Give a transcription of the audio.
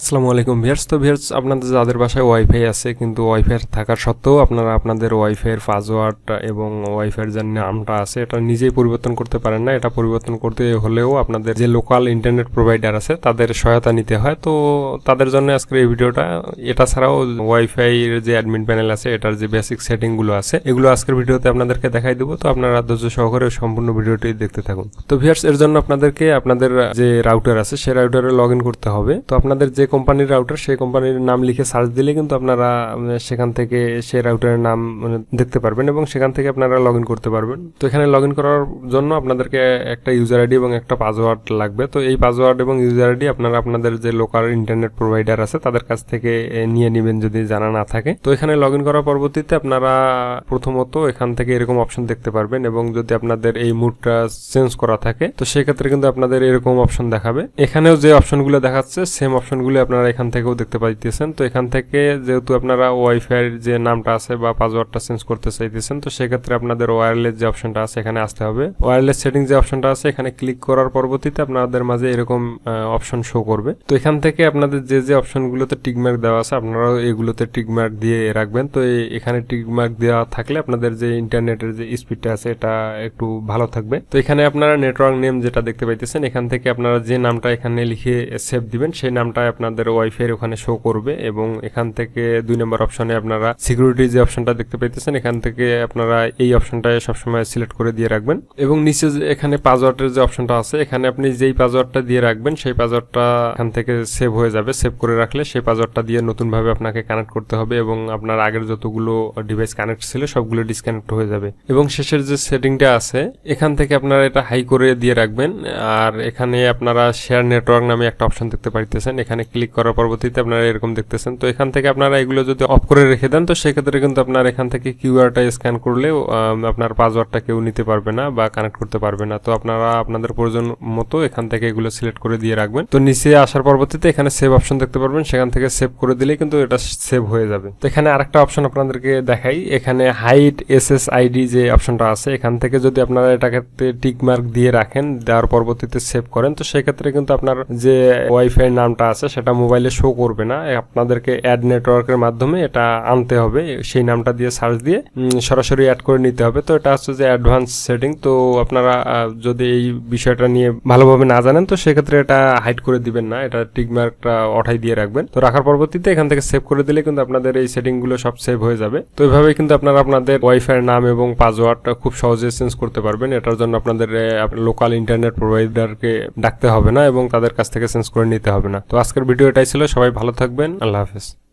আসসালামু আলাইকুম ভিয়ার্স তো ভিয়ার্স আপনাদের যাদের বাসায় ওয়াইফাই আছে, কিন্তু ওয়াইফাই থাকার সত্ত্বেও আপনারা আপনাদের ওয়াইফাইয়ের পাসওয়ার্ড এবং ওয়াইফাইয়ের যে নামটা আছে, এটা নিজেই পরিবর্তন করতে পারেন না। এটা পরিবর্তন করতে হলেও আপনাদের যে লোকাল ইন্টারনেট প্রোভাইডার আছে, তাদের সহায়তা নিতে হয়। তো তাদের জন্য আজকের এই ভিডিওটা, এটা ছাড়াও ওয়াইফাইয়ের যে অ্যাডমিন প্যানেল আছে, এটার যে বেসিক সেটিংগুলো আছে, এগুলো আজকের ভিডিওতে আপনাদেরকে দেখাই দেবো। তো আপনারা ধৈর্য সহকারে সম্পূর্ণ ভিডিওটি দেখতে থাকুন। তো ভিয়ার্স এর জন্য আপনাদেরকে আপনাদের যে রাউটার আছে, সে রাউটারে লগ করতে হবে। তো আপনাদের যে কোম্পানির রাউটার সেই কোম্পানির নাম লিখে সার্চ দিলে কিন্তু আপনারা সেখান থেকে সেই রাউটারের নাম মানে, দেখতে পারবেন এবং সেখান থেকে আপনারা লগ করতে পারবেন। তো এখানে লগ করার জন্য আপনাদেরকে একটা ইউজার আইডি এবং একটা পাসওয়ার্ড লাগবে। তো এই পাসওয়ার্ড এবং ইউজার আইডি আপনারা আপনাদের যে লোকাল ইন্টারনেট প্রোভাইডার আছে তাদের কাছ থেকে নিয়ে নেবেন যদি জানা না থাকে। তো এখানে লগ করার পরবর্তীতে আপনারা প্রথমত এখান থেকে এরকম অপশন দেখতে পারবেন এবং যদি আপনাদের এই মুডটা চেঞ্জ করা থাকে তো সেক্ষেত্রে কিন্তু আপনাদের এরকম অপশন দেখাবে। এখানেও যে অপশনগুলো দেখাচ্ছে সেম অপশনগুলো আপনারা এখান থেকেও দেখতে পাইতেছেন। তো এখান থেকে যেহেতু আপনারা ওয়াইফাইয়ের যে নামটা আছে বা পাসওয়ার্ডটা চেঞ্জ করতে চাইতেছেন, তো সেক্ষেত্রে আপনাদের ওয়্যারলেস যে অপশনটা আছে এখানে আসতে হবে। ওয়্যারলেস সেটিং যে অপশনটা আছে, এখানে ক্লিক করার পরবর্তীতে আপনাদের মাঝে এরকম অপশন শো করবে। তো এখান থেকে আপনাদের যে যে অপশনগুলোতে টিকমার্ক দেওয়া আছে, আপনারাও এগুলোতে টিকমার্ক দিয়ে রাখবেন। তো এখানে টিকমার্ক দেওয়া থাকলে আপনাদের যে ইন্টারনেটের যে স্পিডটা আছে, এটা একটু ভালো থাকবে। তো এখানে আপনারা নেটওয়ার্ক নেম যেটা দেখতে পাইতেছেন, এখান থেকে আপনারা যে নামটা এখানে লিখে সেভ দিবেন, সেই নামটা আপনাদের ওয়াইফাই ওখানে শো করবে এবং এখান থেকে দুই নম্বর অপশনে আপনারা সিকিউরিটি যে অপশনটা দেখতে পাইতেছেন, এখান থেকে আপনারা এই অপশনটা সবসময় সিলেক্ট করে দিয়ে রাখবেন। এবং নিচে এখানে পাসওয়ার্ডের যে অপশনটা আছে, এখানে আপনি যেই পাসওয়ার্ডটা দিয়ে রাখবেন, সেই পাসওয়ার্ডটা এখান থেকে সেভ হয়ে যাবে। সেভ করে রাখলে সেই পাসওয়ার্ডটা দিয়ে নতুনভাবে আপনাকে কানেক্ট করতে হবে এবং আপনার আগের যতগুলো ডিভাইস কানেক্ট ছিল, সবগুলো ডিসকানেক্ট হয়ে যাবে। এবং শেষের যে সেটিংটা আছে, এখান থেকে আপনারা এটা হাই করে দিয়ে রাখবেন। আর এখানে আপনারা শেয়ার নেটওয়ার্ক নামে একটা অপশন দেখতে পাইতেছেন। এখানে ক্লিক করার পরবর্তীতে আপনারা এরকম দেখতেছেন। তো এখান থেকে আপনারা এগুলো যদি অফ করে রেখে দেন, তো সেক্ষেত্রে কিন্তু আপনার এখান থেকে কিউআরটা স্ক্যান করলেও আপনার পাসওয়ার্ডটা কেউ নিতে পারবে না বা কানেক্ট করতে পারবে না। তো আপনারা আপনাদের প্রয়োজন মতো এখান থেকে এগুলো সিলেক্ট করে দিয়ে রাখবেন। তো নিচে আসার পরবর্তীতে এখানে সেভ অপশন দেখতে পারবেন। সেখান থেকে সেভ করে দিলে কিন্তু এটা সেভ হয়ে যাবে। তো এখানে আরেকটা অপশন আপনাদেরকে দেখাই। এখানে হাইট এস এস আইডি যে অপশনটা আছে, এখান থেকে যদি আপনারা এটাকে টিক মার্ক দিয়ে রাখেন, দেওয়ার পরবর্তীতে সেভ করেন, তো সেক্ষেত্রে কিন্তু আপনার যে ওয়াইফাই নামটা আছে সেটা মোবাইলে শো করবে না। আপনাদেরকে অ্যাড নেটওয়ার্কের মাধ্যমে এটা আনতে হবে। সেই নামটা দিয়ে সার্চ দিয়ে সরাসরি অ্যাড করে নিতে হবে। তো এটা হচ্ছে যে অ্যাডভান্স সেটিং তো আপনারা যদি এই বিষয়টা নিয়ে ভালোভাবে না জানেন, তো সেক্ষেত্রে এটা হাইড করে দিবেন না। এটা টিক মার্কটা অঠাই দিয়ে রাখবেন। তো রাখার পরবর্তীতে এখান থেকে সেভ করে দিলে কিন্তু আপনাদের এই সেটিংগুলো সব সেভ হয়ে যাবে। তো এইভাবে কিন্তু আপনারা আপনাদের ওয়াইফাই নাম এবং পাসওয়ার্ডটা খুব সহজে চেঞ্জ করতে পারবেন। এটার জন্য আপনাদের লোকাল ইন্টারনেট প্রোভাইডারকে ডাকতে হবে না এবং তাদের কাছ থেকে চেঞ্জ করে নিতে হবে না। তো আজকের ভিডিও এটাই ছিল। সবাই ভালো থাকবেন। আল্লাহ হাফেজ।